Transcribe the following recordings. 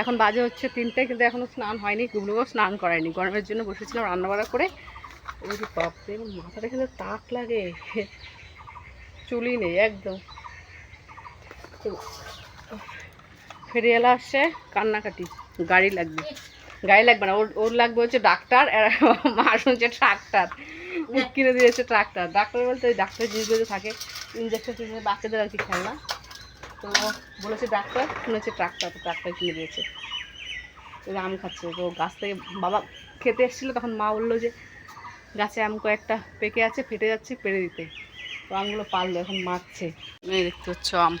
এখন বাজে হচ্ছে তিনটে, কিন্তু এখনও স্নান হয়নি গুবলুকেও স্নান করায়নি। গরমের জন্য বসেছিলাম রান্নাবাড়া করে। ওই বাপরে মাথাটা কিন্তু তাক লাগে। চুলই নেই, একদম। ফেরিয়ালা আসছে, কান্নাকাটি। গাড়ি লাগবে। গাড়ি লাগবে না, ওর ওর লাগবে হচ্ছে ডাক্তার মা শুনছে ট্রাক্টার। কিনে দিয়েছে ট্রাক্টার। ডাক্তার বলতে ওই ডাক্তার জিনিসগুলো থাকে ইঞ্জেকশন বাচ্চাদের আর কি খেলনা। তো বলেছে ডাক্তার, শুনেছে ট্রাক্টার, তো ট্রাক্টার কিনে দিয়েছে। তো আম খাচ্ছে। তো গাছ থেকে বাবা খেতে এসেছিল, তখন মা বলল যে, গাছে আম কয়েকটা পেকে আছে, ফেটে যাচ্ছে পেরে দিতে। তো আমগুলো পারল এখন মারছে। দেখতে হচ্ছে আম।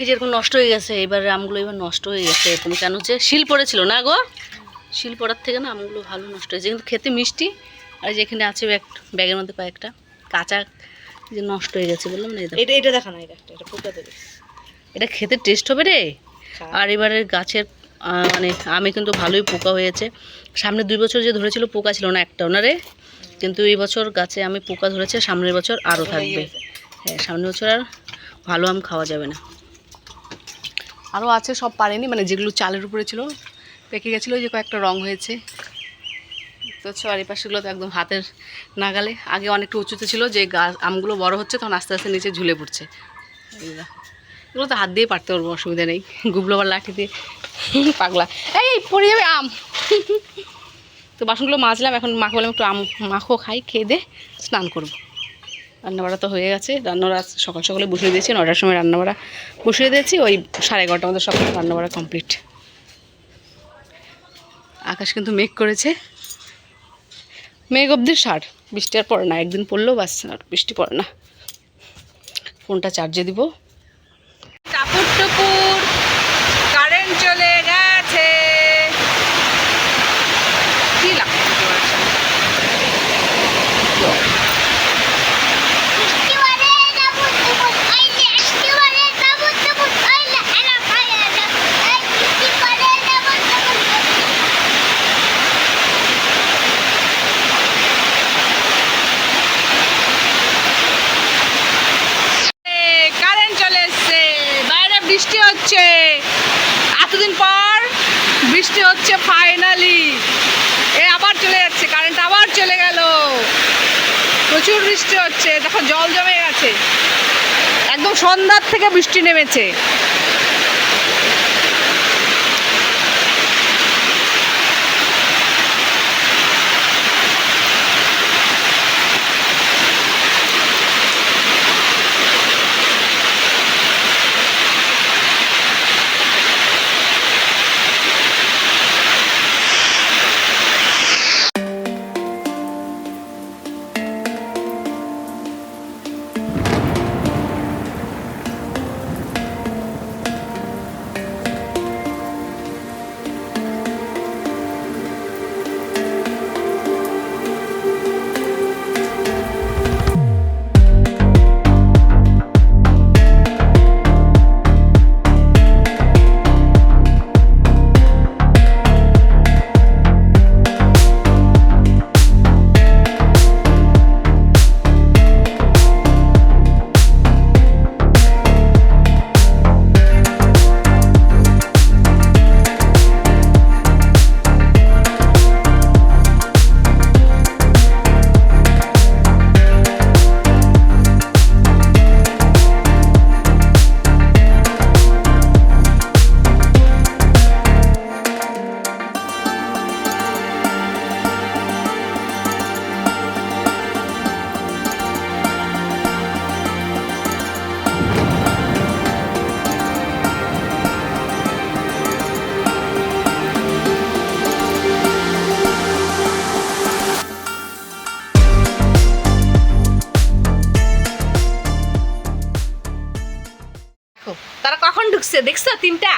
এই যেরকম নষ্ট হয়ে গেছে, এবার আমগুলো এবার নষ্ট হয়ে গেছে। এরকম কেন হচ্ছে শিল পড়েছিল না গো? শিল পড়ার থেকে না আমগুলো ভালো নষ্ট হয়েছে। কিন্তু খেতে মিষ্টি, আর যেখানে আছে ব্যাগ ব্যাগের মধ্যে কয়েকটা, কাঁচা যে নষ্ট হয়ে গেছে বললাম না এটা এটা দেখা না এটা এটা পোকা দেবে এটা খেতে টেস্ট হবে রে। আর এবারের গাছের মানে আমি কিন্তু ভালোই পোকা হয়েছে। সামনে দুই বছর যে ধরেছিল পোকা ছিল না একটাও না রে? কিন্তু এই বছর গাছে আমি পোকা ধরেছে সামনের বছর আরও থাকবে। হ্যাঁ সামনের বছর আর ভালো আম খাওয়া যাবে না। আরও আছে সব পারেনি মানে যেগুলো চালের উপরে ছিল পেকে গেছিল ওই যে কয়েকটা রং হয়েছে। তো হচ্ছে আর এই তো একদম হাতের নাগালে। আগে অনেকটা উঁচুতে ছিল, যে গাছ আমগুলো বড় হচ্ছে, তখন আস্তে আস্তে নিচে ঝুলে পড়ছে। এগুলো তো হাত দিয়ে পারতে পারব, অসুবিধা নেই। গুবলো আবার লাঠি দিয়ে পাগলা। এই পড়ে যাবে আম। তো বাসনগুলো মাজলাম, এখন মাকে বললাম একটু আম মাখো, খাই, খেয়ে দে, স্নান করব। রান্নাবাড়া তো হয়ে গেছে। রান্নাবাড়া সকাল সকালে বসিয়ে দিয়েছি নটার সময় রান্নাবাড়া বসিয়ে দিয়েছি, ওই সাড়ে এগারোটার মধ্যে সব রান্নাবাড়া কমপ্লিট আকাশ কিন্তু মেঘ করেছে। মেঘ অবধি সার। বৃষ্টি আর পড়ে না, একদিন পড়লেও বাস আর বৃষ্টি পড়ে না। ফোনটা চার্জে দিব টাপুর টুপুর কারেন্ট চলে গেছে কি লাগছে তোমার সাথে? এ, কারেন্ট চলে এসছে বাইরে বৃষ্টি হচ্ছে। এতদিন পর বৃষ্টি হচ্ছে ফাইনালি এ আবার চলে যাচ্ছে কারেন্ট আবার চলে গেল। প্রচুর বৃষ্টি হচ্ছে, দেখো জল জমে গেছে। একদম সন্ধ্যার থেকে বৃষ্টি নেমেছে। কখন দেখছ তিনটা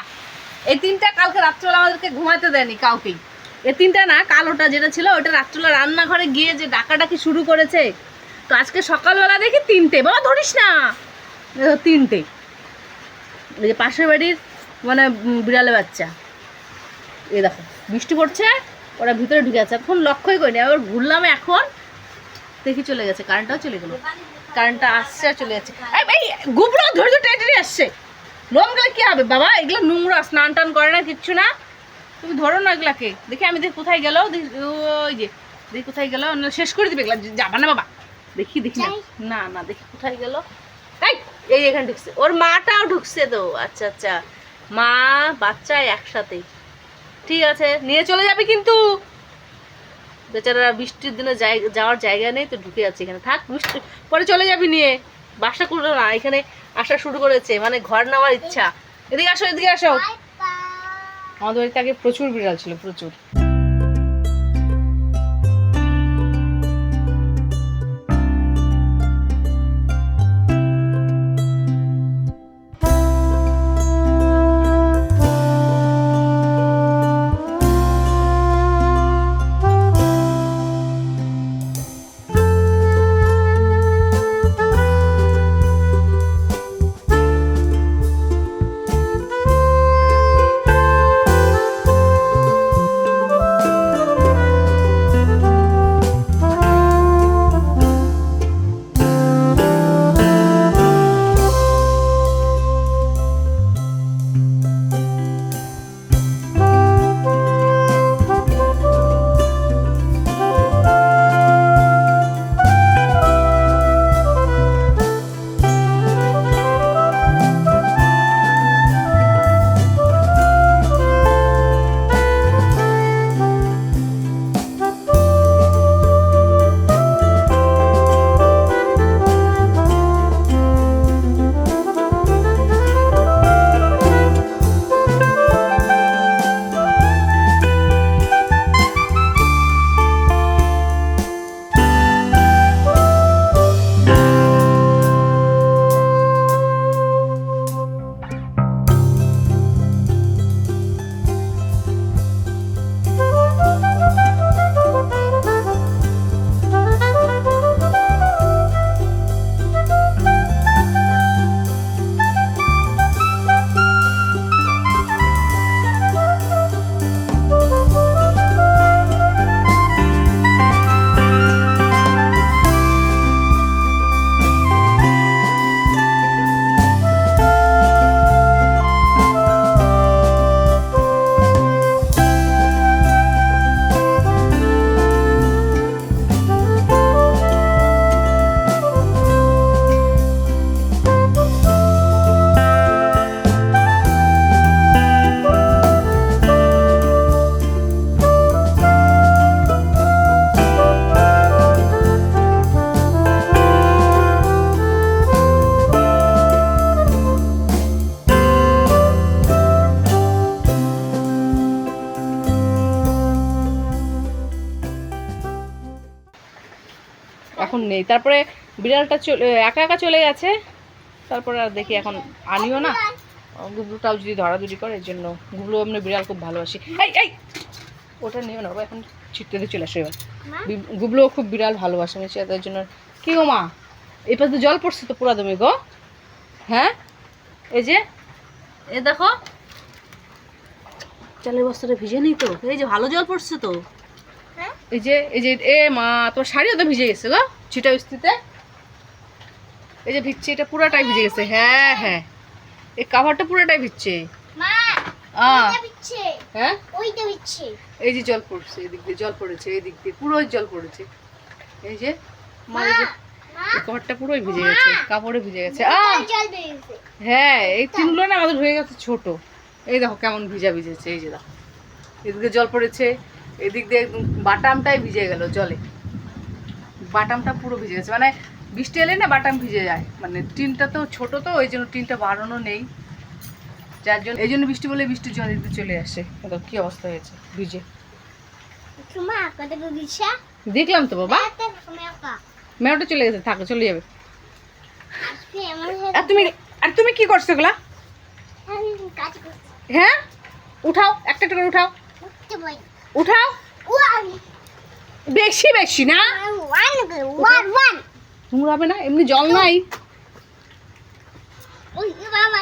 এই তিনটা কালকে রাত্রবেলা আমাদেরকে ঘুমাতে দেয়নি কাউকেই এই তিনটা না কালোটা যেটা ছিল ওটা রাত্রবেলা রান্নাঘরে গিয়ে যে ডাকাডাকি শুরু করেছে তো আজকে সকালবেলা দেখি তিনটে বাবা ধরিস না তিনটে ওই যে পাশের বাড়ির মানে বিড়ালে বাচ্চা এ দেখো বৃষ্টি পড়ছে ওরা ভিতরে ঢুকে আছে এখন লক্ষ্যই করিনি আবার ঘুরলাম এখন দেখি চলে গেছে কারেন্টটাও চলে গেলো কারেন্টটা আসছে আর চলে যাচ্ছে গুবড়ো ধৈর্য টেনে টেনে আসছে লোম গেলে কি হবে? বাবা এগুলো নোংরা স্নান টান করে না কিচ্ছু না। তুমি ধরো না এগুলাকে। দেখি আমি দেখি কোথায় গেল ওই যে দেখি কোথায় গেল। শেষ করে দিবে এগুলা। যাবা না বাবা। দেখি দেখি না। না দেখি কোথায় গেল। এই এই এখানে ঢুকছে। ওর মাটাও ঢুকছে তো। আচ্ছা আচ্ছা। মা বাচ্চা একসাথে। ঠিক আছে নিয়ে চলে যাবে কিন্তু। বেচারা বৃষ্টির দিনে যাওয়ার জায়গা নেই তো ঢুকে যাচ্ছে এখানে। থাক বৃষ্টি পরে চলে যাবি নিয়ে। বাসা করল না। এখানে আসা শুরু করেছে মানে ঘর নেওয়ার ইচ্ছা। এদিকে আসো এদিকে আসো। আমাদের বাড়িতে আগে প্রচুর বিড়াল ছিল প্রচুর। নেই। তারপরে বিড়ালটা চলে একা একা চলে গেছে। তারপরে আর দেখি এখন আনিও না। গুবলুটাও যদি ধরাধরি করে এর জন্য গুবলু এমনি বিড়াল খুব ভালোবাসি। এই এই! ওটা নিও না এখন ছিটতে চলে আসো এবার। গুবলুও খুব বিড়াল ভালোবাসে আমি তার জন্য। কি গো মা? এই পাশে জল পড়ছে তো পুরা দমে গো? হ্যাঁ? এই যে এ দেখো। চালের বস্তাটা ভিজে নেই তো? এই যে ভালো জল পড়ছে তো? এই যে এই যে এ মা তোমার শাড়িও তো ভিজে গেছে গো ছিটা ইস্তিতে এই যে ভিজছে এটা পুরাটাই ভিজে গেছে। হ্যাঁ হ্যাঁ। এই কাভারটা পুরাটাই ভিজছে। হ্যাঁ? এই যে জল পড়ছে এদিক দিয়ে জল পড়েছে এই দিক দিয়ে পুরো জল পড়েছে। এই যে মা যে পুরোই ভিজে গেছে কাপড়ে ভিজে গেছে। হ্যাঁ এই তিনগুলো না আমাদের হয়ে গেছে ছোট। এই দেখো কেমন ভিজা ভিজেছে এই যে দেখো। এদিকে জল পড়েছে এদিক দিয়ে একদম বাটামটাই ভিজে গেল জলে বাটামটা পুরো ভিজে গেছে মানে বৃষ্টি এলে না বাটাম ভিজে যায়। মানে টিনটা তো ছোট তো ওই জন্য টিনটা বাড়ানো নেই। যার জন্য এই জন্য বৃষ্টি বলে বৃষ্টির জল দিতে চলে আসে। দেখো কি অবস্থা হয়েছে? ভিজে। দেখলাম তো বাবা। মেয়েটা চলে গেছে থাকো চলে যাবে। আর তুমি আর তুমি কি করছ এগুলা? হ্যাঁ? উঠাও একটা একটা করে উঠাও। উঠাও। বেশি বেশি না? নোংরা হবে না এমনি জল নাই। বাবা